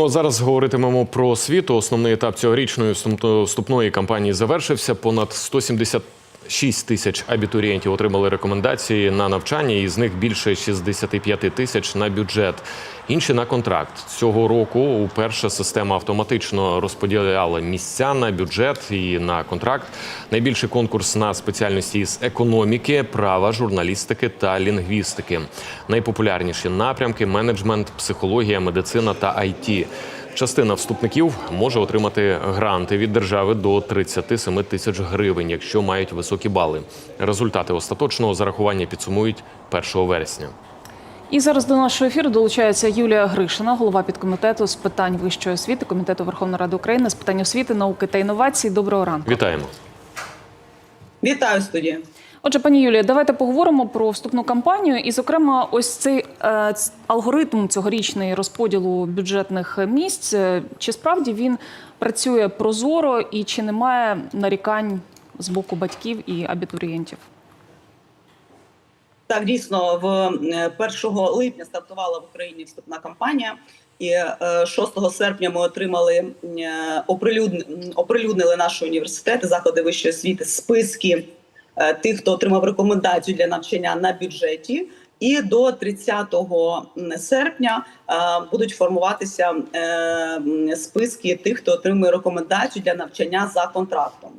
Зараз говоритимемо про освіту. Основний етап цьогорічної вступ- вступної кампанії завершився. Понад 176 тисяч абітурієнтів отримали рекомендації на навчання, і з них більше 65 тисяч на бюджет. Інші на контракт. Цього року уперше система автоматично розподіляла місця на бюджет і на контракт. Найбільший конкурс на спеціальності з економіки, права, журналістики та лінгвістики. Найпопулярніші напрямки менеджмент, психологія, медицина та IT. Частина вступників може отримати гранти від держави до 37 тисяч гривень, якщо мають високі бали. Результати остаточного зарахування підсумують 1 вересня. І зараз до нашого ефіру долучається Юлія Гришина, голова підкомітету з питань вищої освіти Комітету Верховної Ради України з питань освіти, науки та інновацій. Доброго ранку. Вітаємо. Вітаю студія. Отже, пані Юлія, давайте поговоримо про вступну кампанію. І, зокрема, ось цей е, алгоритм цьогорічний розподілу бюджетних місць. е, Чи справді він працює прозоро і чи немає нарікань з боку батьків і абітурієнтів? Так, дійсно, в е, 1 липня стартувала в Україні вступна кампанія, і е, 6 серпня ми отримали е, оприлюднили наші університети, заклади вищої освіти, списки е, тих, хто отримав рекомендацію для навчання на бюджеті. І до 30 серпня е, будуть формуватися е, списки тих, хто отримує рекомендацію для навчання за контрактом.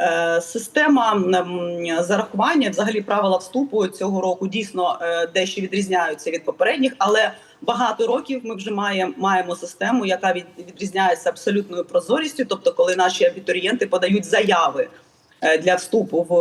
Е, Система зарахування, взагалі правила вступу цього року дійсно е, дещо відрізняються від попередніх, але багато років ми вже маємо, маємо систему, яка від, відрізняється абсолютною прозорістю. Тобто, коли наші абітурієнти подають заяви для вступу в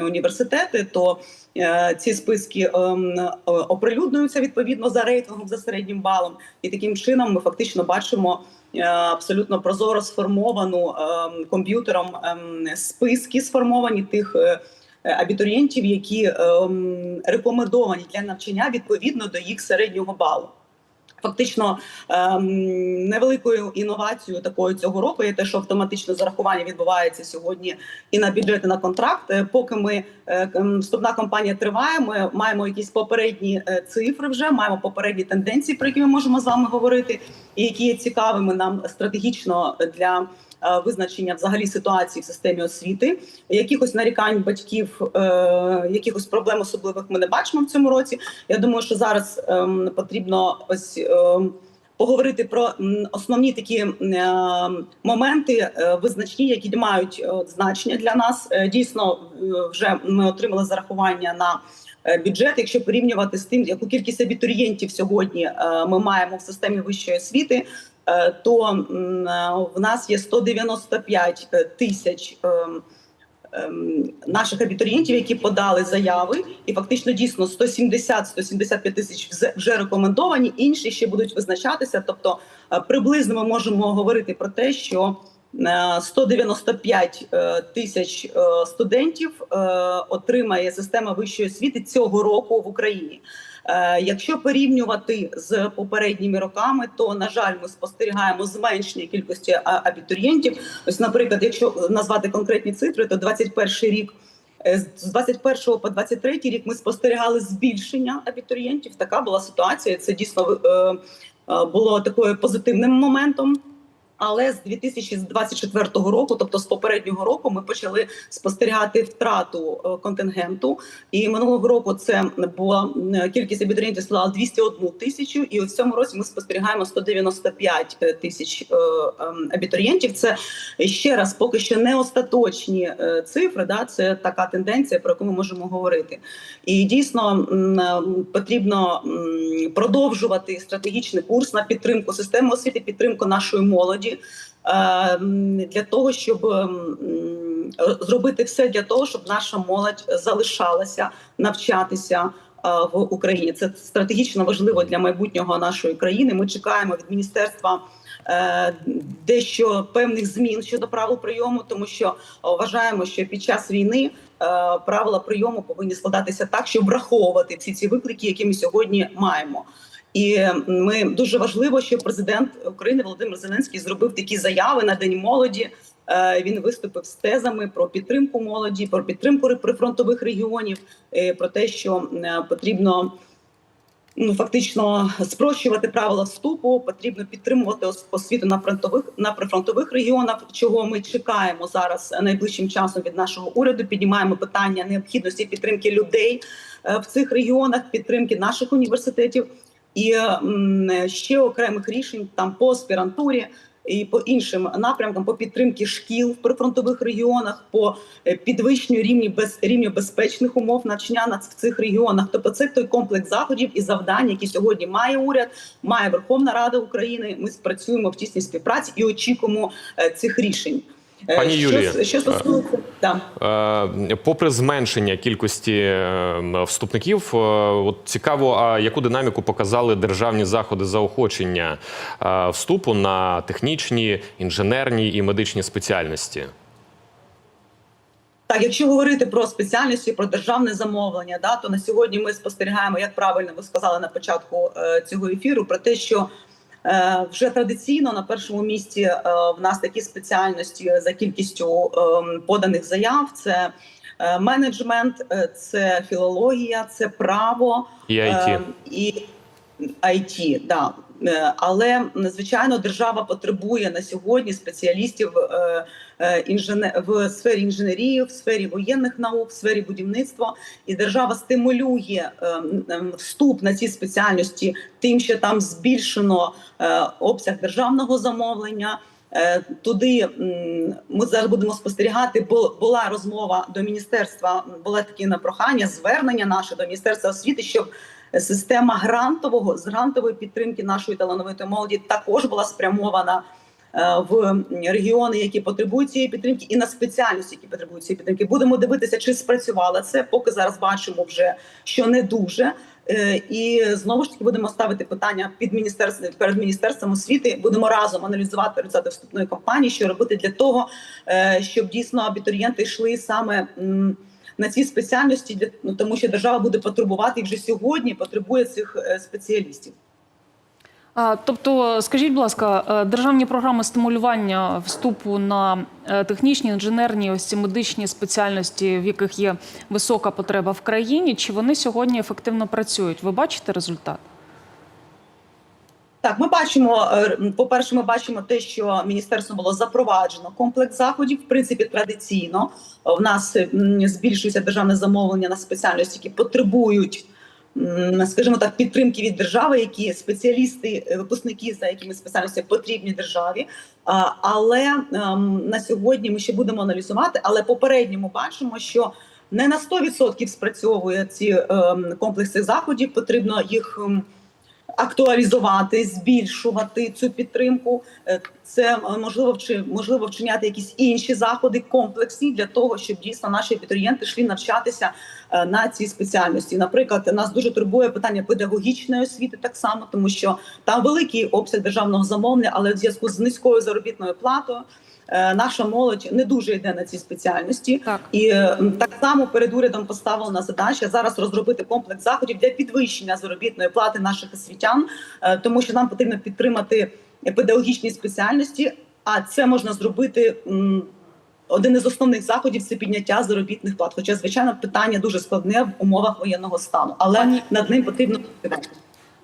е, університети, то е, ці списки ем, е, оприлюднюються відповідно за рейтингом, за середнім балом, і таким чином ми фактично бачимо е, абсолютно прозоро сформовану ем, комп'ютером ем, списки сформовані тих. е, е, Абітурієнтів, які ем, рекомендовані для навчання відповідно до їх середнього балу. Фактично ем, невеликою інновацією такою цього року є те, що автоматичне зарахування відбувається сьогодні і на бюджет, і на контракт. Е, Поки ми е, вступна кампанія триває, ми маємо якісь попередні е, цифри, вже маємо попередні тенденції, про які ми можемо з вами говорити, і які є цікавими нам стратегічно для. е, Визначення взагалі ситуації в системі освіти, якихось нарікань батьків, е, якихось проблем особливих ми не бачимо в цьому році. Я думаю, що зараз ем, потрібно ось ем, поговорити про основні такі моменти е, визначні, які мають значення для нас. Дійсно, вже ми отримали зарахування на. Е, Бюджет, якщо порівнювати з тим, яку кількість абітурієнтів сьогодні е, ми маємо в системі вищої освіти, е, то в нас є 195 тисяч ем, ем, наших абітурієнтів, які подали заяви, і фактично дійсно 170-175 тисяч вже рекомендовані. Інші ще будуть визначатися. Тобто, приблизно ми можемо говорити про те, що 195 е, тисяч е, студентів е, отримає система вищої освіти цього року в Україні. Е, Якщо порівнювати з попередніми роками, то на жаль, ми спостерігаємо зменшення кількості абітурієнтів. Ось, наприклад, якщо назвати конкретні цифри, то 21 рік. е, З 21 по 23 рік ми спостерігали збільшення абітурієнтів. Така була ситуація. Це дійсно е, е, було такою позитивним моментом. Але з 2024 року, тобто з попереднього року, ми почали спостерігати втрату е, контингенту. І минулого року це була кількість абітурієнтів складала 201 тисячу. І в цьому році ми спостерігаємо 195 тисяч е, ем, абітурієнтів. Це ще раз поки що не остаточні е, цифри. Да, це така тенденція, про яку ми можемо говорити. І дійсно е, потрібно продовжувати стратегічний курс на підтримку системи освіти, підтримку нашої молоді е, м, для того, щоб зробити все для того, щоб наша молодь залишалася навчатися. е, В Україні це стратегічно важливо для майбутнього нашої країни. Ми чекаємо від міністерства е, дещо певних змін щодо правил прийому, тому що вважаємо, що під час війни е, правила прийому повинні складатися так, щоб враховувати всі ці виклики, які ми сьогодні маємо. І ми дуже важливо, що президент України Володимир Зеленський зробив такі заяви на день молоді. Е, Він виступив з тезами про підтримку молоді, про підтримку прифронтових регіонів, е, про те, що е, потрібно ну фактично спрощувати правила вступу. Потрібно підтримувати освіту на фронтових на прифронтових регіонах, чого ми чекаємо зараз найближчим часом від нашого уряду. Піднімаємо питання необхідності підтримки людей в цих регіонах, підтримки наших університетів і ще окремих рішень там по аспірантурі. І по іншим напрямкам по підтримки шкіл в прифронтових регіонах, по е, підвищенню рівні без рівню безпечних умов навчання на в цих регіонах. Тобто, це той комплекс заходів і завдань, які сьогодні має уряд, має Верховна Рада України. Ми спрацюємо в тісній співпраці і очікуємо е, цих рішень. Е, Пані що, Юлія, що стосується да. Е, Попри зменшення кількості е, вступників, е, от цікаво, а яку динаміку показали державні заходи заохочення е, вступу на технічні, інженерні і медичні спеціальності? Так, якщо говорити про спеціальності, про державне замовлення, да, то на сьогодні ми спостерігаємо, як правильно ви сказали на початку е, цього ефіру, про те, що е, вже традиційно на першому місці е, в нас такі спеціальності за кількістю е, поданих заяв: це е, менеджмент, е, це філологія, це право І IT. Е, і IT, да. Е, Але звичайно, держава потребує на сьогодні спеціалістів е, е, в сфері інженерії, в сфері воєнних наук, в сфері будівництва, і держава стимулює е, вступ на ці спеціальності тим, що там збільшено обсяг державного замовлення. Туди ми зараз будемо спостерігати, бо була розмова до міністерства, було таке на прохання, звернення наше до міністерства освіти, щоб система грантового з грантової підтримки нашої талановитої молоді також була спрямована е, в регіони, які потребують цієї підтримки, і на спеціальності, які потребують цієї підтримки. Будемо дивитися, чи спрацювало це. Поки зараз бачимо вже, що не дуже. Е, І знову ж таки будемо ставити питання під міністерством перед міністерством освіти. Будемо разом аналізувати результати вступної кампанії, що робити для того, е, щоб дійсно абітурієнти йшли саме. На ці спеціальності, для ну тому що держава буде потребувати і вже сьогодні потребує цих е, спеціалістів. Тобто, скажіть, будь ласка, е, державні програми стимулювання вступу на е, технічні, інженерні, ось ці медичні спеціальності, в яких є висока потреба в країні, чи вони сьогодні ефективно працюють? Ви бачите результат? Так, ми бачимо. е, По-перше, ми бачимо те, що міністерством було запроваджено комплекс заходів. В принципі, традиційно в нас збільшується державне замовлення на спеціальності, які потребують, скажімо так, підтримки від держави, які спеціалісти, е, випускники за якими спеціальності потрібні державі. Але ем, на сьогодні ми ще будемо аналізувати. Але попередньо ми бачимо, що не на 100% спрацьовує ці ем, комплекси заходів. Потрібно їх. Актуалізувати, збільшувати цю підтримку. Е, Це е, можливо вчи, можливо вчиняти якісь інші заходи комплексні для того, щоб дійсно наші абітурієнти йшли навчатися е, на цій спеціальності. Наприклад, нас дуже турбує питання педагогічної освіти, так само, тому що там великий обсяг державного замовлення, але в зв'язку з низькою заробітною платою. Е, Наша молодь не дуже йде на ці спеціальності, Так. і так само перед урядом поставлена задача зараз розробити комплекс заходів для підвищення заробітної плати наших освітян, е, тому що нам потрібно підтримати педагогічні спеціальності. А це можна зробити. Один із основних заходів це підняття заробітних плат. Хоча, звичайно, питання дуже складне в умовах воєнного стану, але над ним потрібно працювати.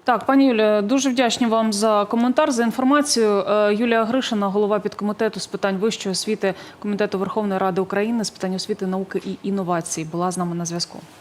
Так, пані Юлія, дуже вдячні вам за коментар, за інформацію. Е, Юлія Гришина, голова підкомітету з питань вищої освіти Комітету Верховної Ради України з питань освіти, науки і інновацій, була з нами на зв'язку.